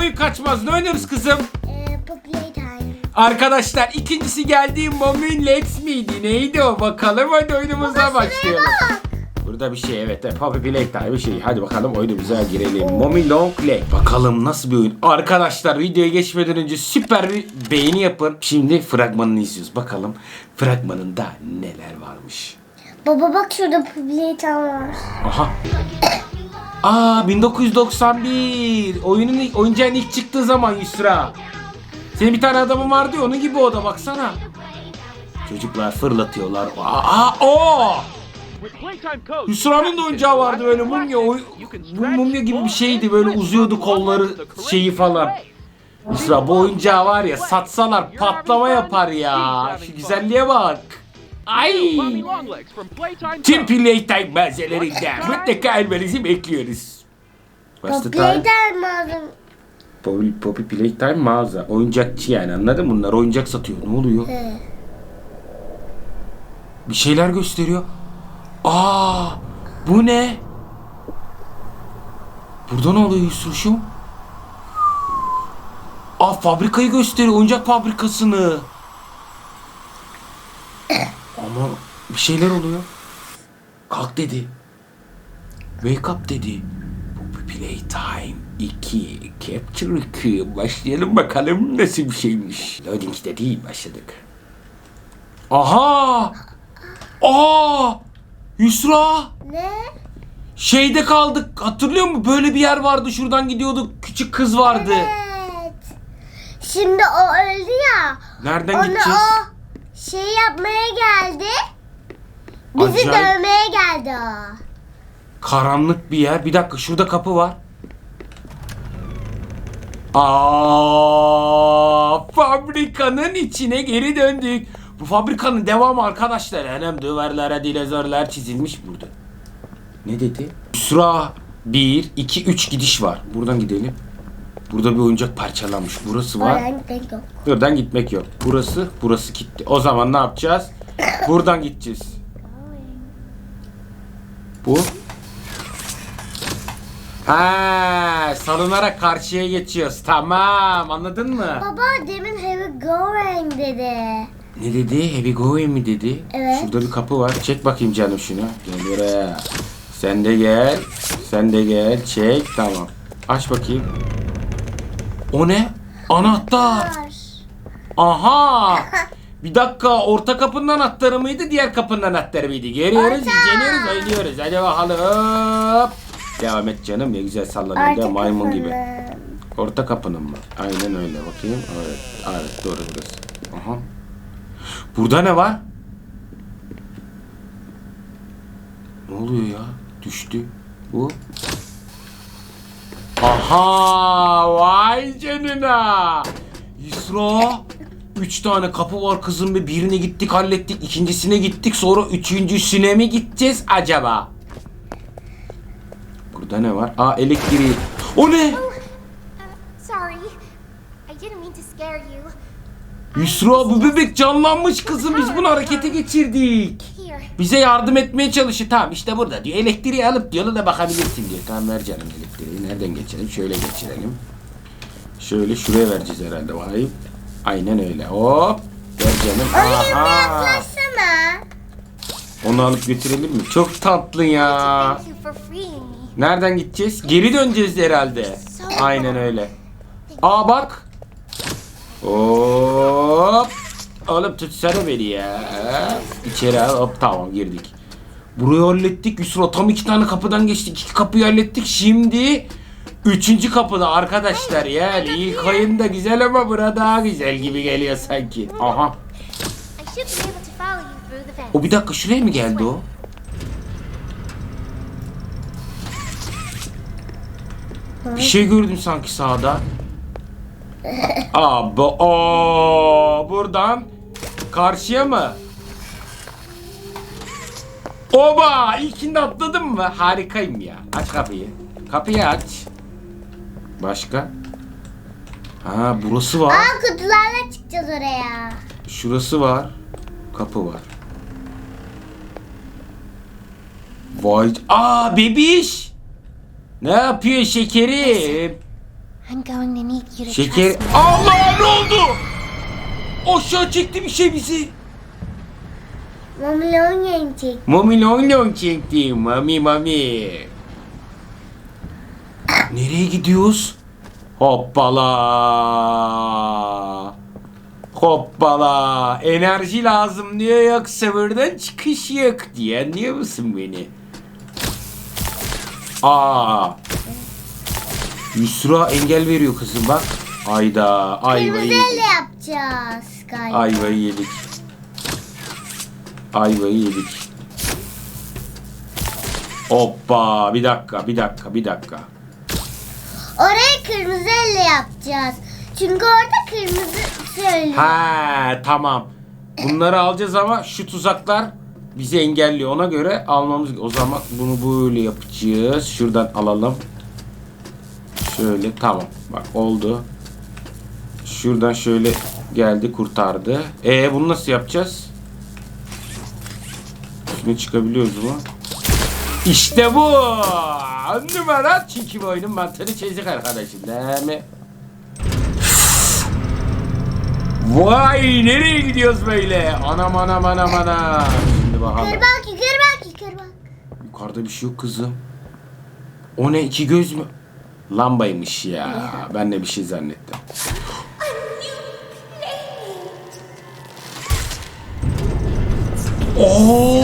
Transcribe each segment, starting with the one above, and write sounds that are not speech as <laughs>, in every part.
boyu kaçmaz. Ne oynarız kızım? Ee. Arkadaşlar ikincisi geldiği Momin Lex miydi? Neydi o? Bakalım hadi oyunumuza başlayalım. Bak. Burada bir şey evet. evet. Poppy Playtime bir şey. Hadi bakalım oyunumuza girelim. Mommy Long Leg. Bakalım nasıl bir oyun. Arkadaşlar videoya geçmeden önce süper bir beğeni yapın. Şimdi fragmanını izliyoruz. Bakalım fragmanında neler varmış. Baba bak şurada Poppy Playtime var. Aha. <coughs> Aa 1991. Oyunun oyuncağın ilk çıktığı zaman Yusra. Senin bir tane adamın vardı ya onun gibi o da baksana. Çocuklar fırlatıyorlar. Aa, o. Yusra'nın da oyuncağı vardı böyle mumya. oy- mumya gibi bir şeydi böyle uzuyordu kolları şeyi falan. Yusra bu oyuncağı var ya satsalar patlama yapar ya. Şu güzelliğe bak. Ay. Tüm Playtime malzemelerinden mutlaka almanızı bekliyoruz. Poppy time? Playtime lazım. Poppy, Poppy Playtime mağaza. Oyuncakçı yani anladın mı? Bunlar oyuncak satıyor. Ne oluyor? He. Bir şeyler gösteriyor. Aa, bu ne? Burada ne oluyor Yusuf'um? Aa fabrikayı gösteriyor. Oyuncak fabrikasını. Ama bir şeyler oluyor. Kalk dedi. Wake up dedi. Bu playtime 2. Capture 2. Başlayalım bakalım nasıl bir şeymiş. Loading'de değil başladık. Aha! Aa! Yusra! Ne? Şeyde kaldık. Hatırlıyor musun? Böyle bir yer vardı. Şuradan gidiyorduk. Küçük kız vardı. Evet. Şimdi o öldü ya. Nereden Onu gideceğiz? o şey yapmaya geldi. Bizi Acayip. dövmeye geldi o. Karanlık bir yer. Bir dakika şurada kapı var. Aa, fabrikanın içine geri döndük. Bu fabrikanın devamı arkadaşlar. Hem duvarlara dinozorlar çizilmiş burada. Ne dedi? Yusra 1, 2, 3 gidiş var. Buradan gidelim. Burada bir oyuncak parçalanmış. Burası var. Oradan yok. Buradan gitmek yok. Burası, burası gitti. O zaman ne yapacağız? Buradan gideceğiz. Bu. Ha, salınarak karşıya geçiyoruz. Tamam, anladın mı? Baba demin we going dedi. Ne dedi? Heavy going mi dedi? Evet. Şurada bir kapı var. Çek bakayım canım şunu. Gel buraya. Sen de gel. Sen de gel. Çek. Tamam. Aç bakayım. O ne? Anahtar. Aha! <laughs> Bir dakika orta kapının anahtarı mıydı diğer kapının anahtarı mıydı? Geliyoruz, inceliyoruz, oynuyoruz. Hadi bakalım. Devam et canım ne güzel sallanıyor da maymun gibi. Orta kapının mı? Aynen öyle bakayım. Evet, evet doğru burası. Aha. Burada ne var? Ne oluyor ya? Düştü. Bu. Aha! Vay canına! Yusra! Üç tane kapı var kızım ve birine gittik hallettik. ikincisine gittik sonra üçüncüsüne mi gideceğiz acaba? Burada ne var? Aa elektriği. O ne? Scare you. Yusra bu bebek canlanmış kızım biz bunu harekete geçirdik. Here. Bize yardım etmeye çalışıyor. Tamam işte burada diyor. Elektriği alıp diyor da bakabilirsin diyor. Tamam ver canım elektriği. Nereden geçelim? Şöyle geçirelim. Şöyle şuraya vereceğiz herhalde. Vay. Aynen öyle. Hop. Ver canım. Aha. yaklaşsana. Onu alıp götürelim mi? Çok tatlı ya. Nereden gideceğiz? Geri döneceğiz herhalde. Aynen öyle. Aa bak. Hop. Oğlum tutsana beni ya. İçeri al. Hop tamam girdik. Burayı hallettik. Yusra tam iki tane kapıdan geçtik. İki kapıyı hallettik. Şimdi üçüncü kapıda arkadaşlar yani ilk oyun da güzel ama burada daha güzel gibi geliyor sanki. Aha. O bir dakika şuraya mı geldi o? Bir şey gördüm sanki sağda. Aa, bu, o buradan karşıya mı? Oba! İlkinde atladım mı? Harikayım ya. Aç kapıyı. Kapıyı aç. Başka? Ha burası var. Aa kutularla çıkacağız oraya. Şurası var. Kapı var. Vay. Aa bebiş. Ne yapıyor şekerim? I'm going to need you to Şeker... Allah ne oldu? Aşağı çekti bir şey bizi. Mami long long çekti. Mami mami. Nereye gidiyoruz? Hoppala. Hoppala. Enerji lazım diyor yoksa buradan çıkış yok diye. Anlıyor musun beni? Aa. Yusra engel veriyor kızım bak. Ayda ayvayı Kırmızı yedik. yapacağız galiba. Ayvayı yedik. Ayvayı yedik. Hoppa bir dakika bir dakika bir dakika. Orayı kırmızı elle yapacağız. Çünkü orada kırmızı söylüyor. Ha tamam. Bunları alacağız ama şu tuzaklar bizi engelliyor. Ona göre almamız o zaman bunu böyle yapacağız. Şuradan alalım. Şöyle tamam. Bak oldu. Şuradan şöyle geldi kurtardı. E bunu nasıl yapacağız? Üstüne çıkabiliyoruz mu? İşte bu. Numara çünkü bu oyunun mantığını çözdük arkadaşım. Değil mi? Vay nereye gidiyoruz böyle? Anam anam anam anam. Şimdi bakalım. Yukarı bak yukarı bak yukarı bak. Yukarıda bir şey yok kızım. O ne iki göz mü? Lambaymış ya. Ben de bir şey zannettim. Oo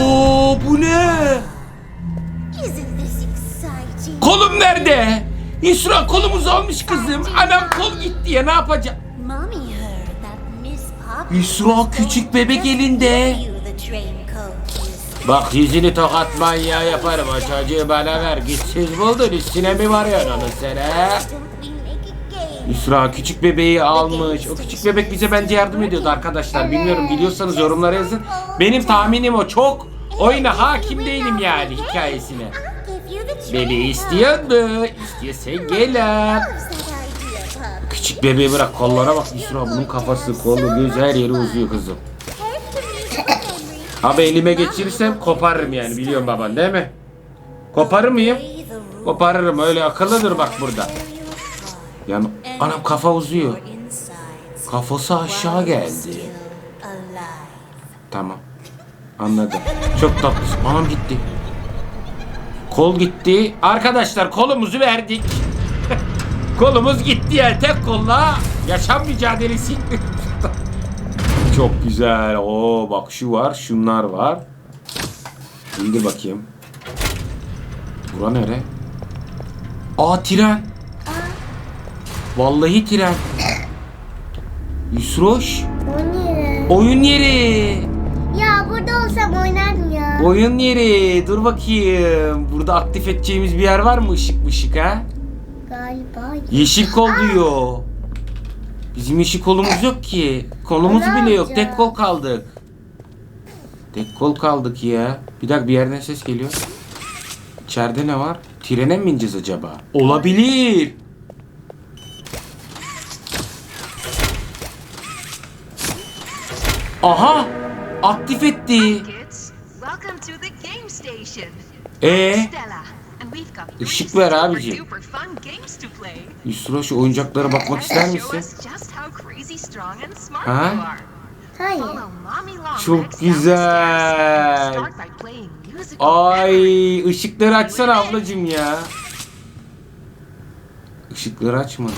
Kolum nerede? İsra kolumuzu almış kızım. Anam kol gitti ya ne yapacağım? Yusra küçük bebek elinde. Bak yüzünü tokat manyağı yaparım o çocuğu bana ver. Güçsüz buldun üstüne mi varıyorsun make a game? Yusra küçük bebeği almış. O küçük bebek bize bence yardım ediyordu arkadaşlar. Bilmiyorum biliyorsanız yorumlara yazın. Benim tahminim o çok. Oyuna hakim değilim yani hikayesine. Bebeği coach. istiyordu. İstiyorsan gel Pop? Küçük bebeği bırak kollara bak Yusra bunun kafası kolu göz her yeri uzuyor kızım. Abi elime geçirirsem koparırım yani biliyorum baban değil mi? Koparır mıyım? Koparırım öyle akıllıdır bak burada. Yani anam kafa uzuyor. Kafası aşağı geldi. Tamam. Anladım. Çok tatlısın. Anam gitti. Kol gitti. Arkadaşlar kolumuzu verdik. <laughs> Kolumuz gitti yani tek kolla yaşam mücadelesi. <laughs> Çok güzel. Oo bak şu var, şunlar var. İndir bakayım. Bura nere? Aa tren. Vallahi tren. Yusroş. O ne? Oyun yeri. Ya burada olsam oynardım. Oyun yeri. Dur bakayım. Burada aktif edeceğimiz bir yer var mı ışık mışık ha? Galiba. Yeşil kol diyor. Bizim yeşil kolumuz yok ki. Kolumuz Ne bile yok. yapacağız? Tek kol kaldık. Tek kol kaldık ya. Bir dakika bir yerden ses geliyor. İçeride ne var? Trene mi bineceğiz acaba? Olabilir. Aha! Aktif etti. Ee? Işık ver play. Yusra şu oyuncaklara bakmak ister misin? Ha? Hayır. Çok güzel. Ay ışıkları açsana ablacım ya. Işıkları açmadı.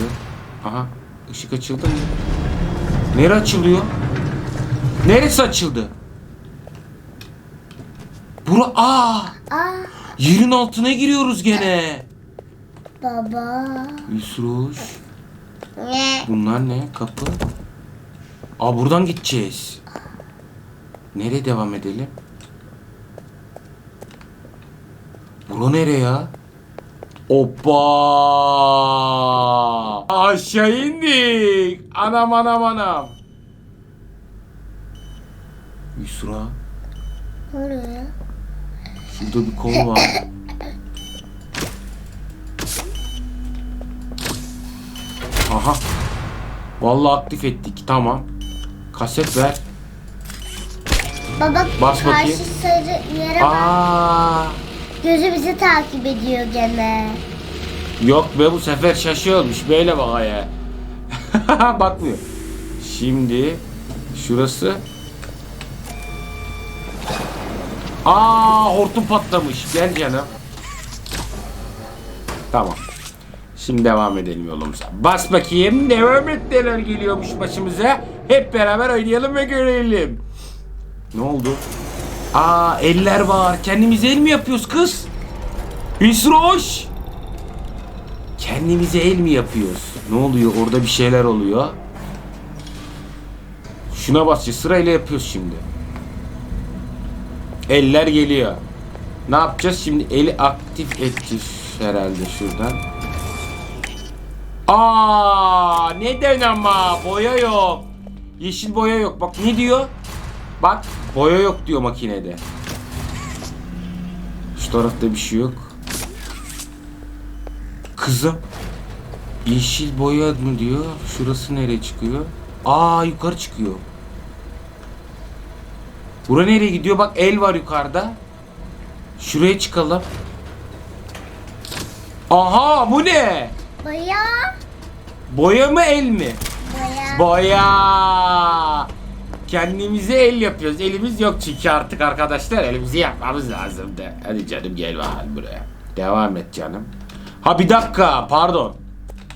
Aha ışık açıldı mı? Nere açılıyor? Neresi açıldı? Bura aa Aa yerin altına giriyoruz gene. baba. Yusruş. Ne? Bunlar ne? Kapı. Aa buradan gideceğiz. Nereye devam edelim? Bura nere ya? Hoppa! Aşağı indik. Anam anam anam. Yusra. Oraya. Şurada bir kol var. Aha. Vallahi aktif ettik. Tamam. Kaset ver. Baba Bas bakayım. karşı sarı yere bak. Aa! Gözü bizi takip ediyor gene. Yok be bu sefer şaşıyormuş. Böyle bak ya. <laughs> Bakmıyor. Şimdi şurası. Aa hortum patlamış. Gel canım. Tamam. Şimdi devam edelim yolumuza. Bas bakayım. Devam et geliyormuş başımıza. Hep beraber oynayalım ve görelim. Ne oldu? Aa eller var. Kendimize el mi yapıyoruz kız? Hüsroş. Kendimize el mi yapıyoruz? Ne oluyor? Orada bir şeyler oluyor. Şuna basacağız. Sırayla yapıyoruz şimdi. Eller geliyor. Ne yapacağız? Şimdi eli aktif edeceğiz herhalde şuradan. Aa, neden ama? Boya yok. Yeşil boya yok. Bak ne diyor? Bak boya yok diyor makinede. Şu tarafta bir şey yok. Kızım. Yeşil boya mı diyor? Şurası nereye çıkıyor? Aa yukarı çıkıyor. Bura nereye gidiyor? Bak el var yukarıda. Şuraya çıkalım. Aha bu ne? Boya. Boya mı el mi? Boya. Boya. Kendimize el yapıyoruz. Elimiz yok çünkü artık arkadaşlar. Elimizi yapmamız lazım da. Hadi canım gel bakalım buraya. Devam et canım. Ha bir dakika pardon.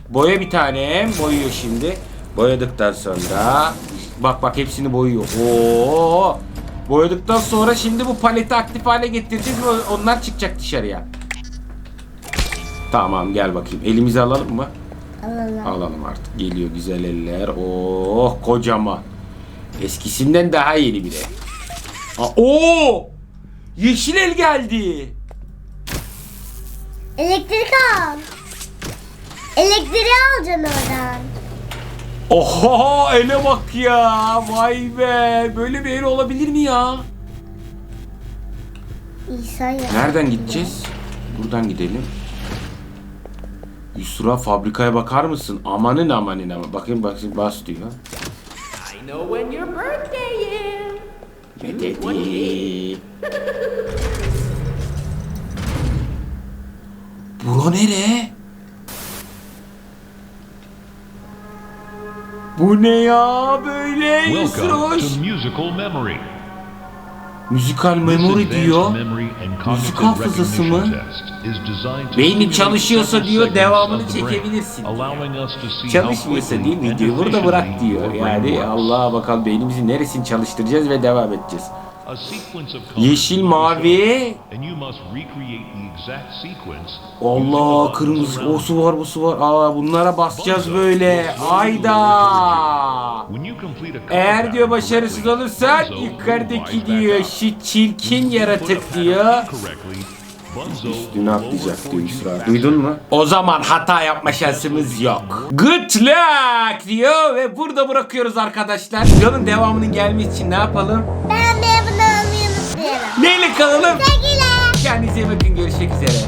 Boya bir tane boyuyor şimdi. Boyadıktan sonra bak bak hepsini boyuyor. Oo! Boyadıktan sonra şimdi bu paleti aktif hale getireceğiz ve onlar çıkacak dışarıya. Tamam gel bakayım. Elimizi alalım mı? Alalım. Alalım artık. Geliyor güzel eller. Oh kocaman. Eskisinden daha yeni bile. Aa, oo! Yeşil el geldi. Elektrik al. Elektriği alacaksın oradan. Oho ele bak ya. Vay be. Böyle bir el olabilir mi ya? İsa ya. Nereden gideceğiz? Buradan gidelim. Yusra fabrikaya bakar mısın? Amanın amanın ama. Bakayım bakayım bas diyor. I know when your birthday is. Ne dedi? Bura nere? Bu ne ya böyle Memory. Müzikal diyor. memory and Müzik hafızası mı? Beynin çalışıyorsa diyor, devamını çekebilirsin diyor. Çalışmıyorsa değil videoyu burada bırak diyor. Yani. Allah'a bakalım beynimizin neresini çalıştıracağız ve devam edeceğiz. Yeşil, mavi. shown, and you must recreate the exact sequence using the Allah kırmızı o su var bu su var. Aa bunlara basacağız böyle. Ayda. Eğer diyor başarısız olursan yukarıdaki diyor şu çirkin yaratık diyor. Üstüne atlayacak diyor Yusra. Duydun mu? O zaman hata yapma şansımız yok. Good luck diyor ve burada bırakıyoruz arkadaşlar. Videonun devamının gelmesi için ne yapalım? Ben Neyle kalalım? Sevgiler. Kendinize iyi bakın görüşmek üzere.